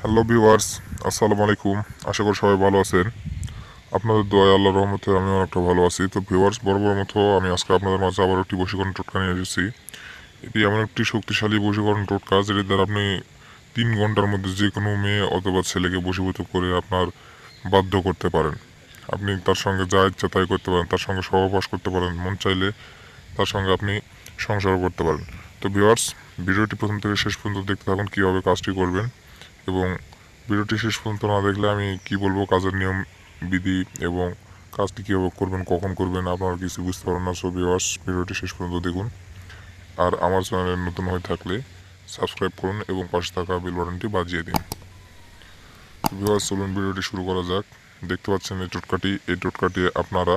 Hello viewers, আসসালামু আলাইকুম। আশা করি সবাই ভালো আছেন। আপনাদের দোয়া আল্লাহ রহমতে আমি অনেকটা ভালো আছি। তো ভিউয়ার্স, বড় মতো আমি আজকে আপনাদের মাঝে আবার একটি বশীকরণ টোটকা নিয়ে এসেছি। এটি এমন একটি শক্তিশালী বশীকরণ টোটকা যেটি দ্বারা আপনি তিন ঘণ্টার মধ্যে যে কোনো মেয়ে অথবা ছেলেকে বশীভূত করে আপনার বাধ্য করতে পারেন। আপনি তার সঙ্গে যা ইচ্ছা তাই করতে পারেন, তার সঙ্গে সহবাস করতে পারেন, মন চাইলে তার সঙ্গে আপনি সংসারও করতে পারেন। তো ভিউয়ার্স, ভিডিওটি প্রথম থেকে শেষ পর্যন্ত দেখতে থাকুন কীভাবে কাজটি করবেন। এবং ভিডিওটি শেষ পর্যন্ত না দেখলে আমি কি বলব, কাজের নিয়ম, বিধি এবং কাজটি কীভাবে করবেন, কখন করবেন, আপনারা কিছু বুঝতে পারেন না। সো ভিউয়ার্স ভিডিওটি শেষ পর্যন্ত দেখুন। আর আমার চ্যানেলে নতুন হয়ে থাকলে সাবস্ক্রাইব করুন এবং পাশে থাকা বেল বাটনটি বাজিয়ে দিন। ভিউয়ার্স চলুন ভিডিওটি শুরু করা যাক। দেখতে পাচ্ছেন এই টোটকাটি এই টোটকাটি আপনারা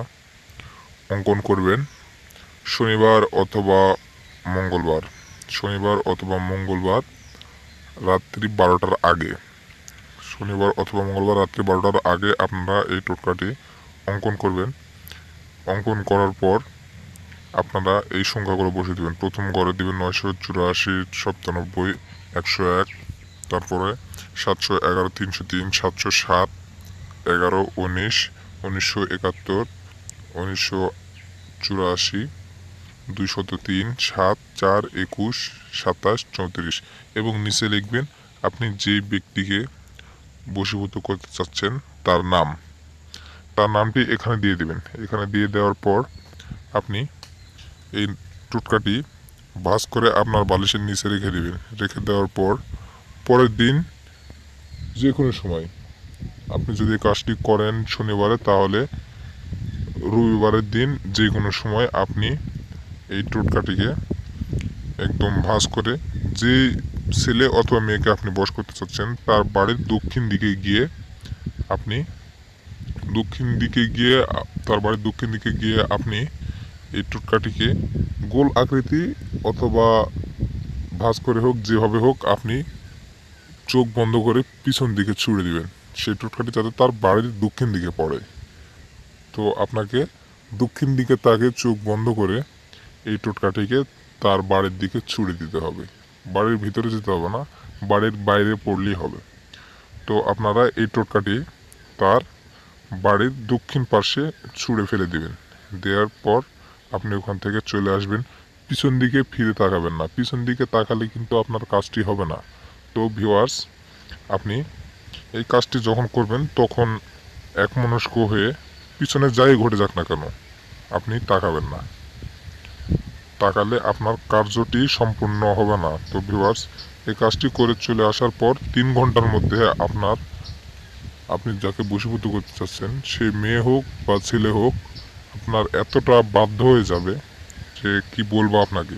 অঙ্কন করবেন শনিবার অথবা মঙ্গলবার। শনিবার অথবা মঙ্গলবার রাত্রি বারোটার আগে। শনিবার অথবা মঙ্গলবার রাত্রি বারোটার আগে আপনারা এই টোটকাটি অঙ্কন করবেন। অঙ্কন করার পর আপনারা এই সংখ্যাগুলো বসে দেবেন। প্রথম ঘরে দেবেন নয়শো চুরাশি, সপ্তানব্বই, একশো এক, তারপরে সাতশো এগারো, তিনশো তিন, সাতশো সাত, এগারো, উনিশ, উনিশশো একাত্তর, উনিশশো চুরাশি দুইশত তিন, সাত, চার, একুশ, সাতাশ, চৌত্রিশ। এবং নিচে লিখবেন, আপনি যে ব্যক্তিকে বশীভূত করতে চাচ্ছেন, তার নাম। তার নামটি এখানে দিয়ে দেবেন। এখানে দিয়ে দেওয়ার পর আপনি এই টুটকাটি ভাঁজ করে আপনার বালিশের নিচে রেখে দিবেন। রেখে দেওয়ার পর পরের দিন যে কোনো সময় আপনি যদি কাজটি করেন শনিবারে, তাহলে রবিবারের দিন যে কোনো সময় আপনি এই টোটকাটিকে একদম ভাঁজ করে যে ছেলে অথবা মেয়েকে আপনি বস করতে চাচ্ছেন, তার বাড়ির দক্ষিণ দিকে গিয়ে আপনি দক্ষিণ দিকে গিয়ে, তার বাড়ির দক্ষিণ দিকে গিয়ে আপনি এই টোটকাটিকে গোল আকৃতি অথবা ভাঁজ করে হোক, যেভাবে হোক আপনি চোখ বন্ধ করে পিছন দিকে ছুঁড়ে দিবেন। সেই টোটকাটি যাতে তার বাড়ির দক্ষিণ দিকে পড়ে। তো আপনাকে দক্ষিণ দিকে তাকে চোখ বন্ধ করে এই টোটকাটিকে তার বাড়ির দিকে ছুড়ে দিতে হবে। বাড়ির ভিতরে যেতে হবে না, বাড়ির বাইরে পড়লেই হবে। তো আপনারা এই টোটকাটি তার বাড়ির দক্ষিণ পাশে ছুঁড়ে ফেলে দিবেন। দেওয়ার পর আপনি ওখান থেকে চলে আসবেন। পিছন দিকে ফিরে তাকাবেন না। পিছন দিকে তাকালে কিন্তু আপনার কাজটি হবে না। তো ভিউয়ার্স আপনি এই কাজটি যখন করবেন, তখন একমনস্ক হয়ে পিছনে যাই ঘটে যাক না কেন, আপনি তাকাবেন না। তাকালে আপনার কার্যটি সম্পূর্ণ হবে না। তো ভিউয়ার্স এই কাজটি করে চলে আসার পর তিন ঘণ্টার মধ্যে আপনার, আপনি যাকে বশীভূত করতে চাচ্ছেন, সে মেয়ে হোক বা ছেলে হোক, আপনার এতটা বাধ্য হয়ে যাবে যে কি বলব আপনাকে?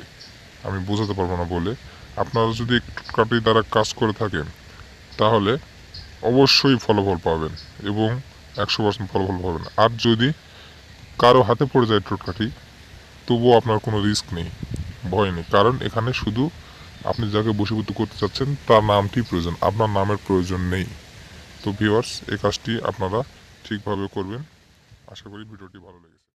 আমি বোঝাতে পারব না বলে। আপনারা যদি কাটি দ্বারা কাজ করে থাকেন, তাহলে অবশ্যই ফলাফল পাবেন এবং একশো পার্সেন্ট ফলাফল পাবেন। আর যদি কারও হাতে পড়ে যায় টোটকাটি তবুও আপনার কোনো রিস্ক নেই, ভয় নেই। কারণ এখানে শুধু আপনি যাকে বসীভূত করতে চাচ্ছেন, তার নামটি প্রয়োজন, আপনার নামের প্রয়োজন নেই। তো ভিউয়ার্স এই কাজটি আপনারা ঠিকভাবে করবেন। আশা করি ভিডিওটি ভালো লেগেছে।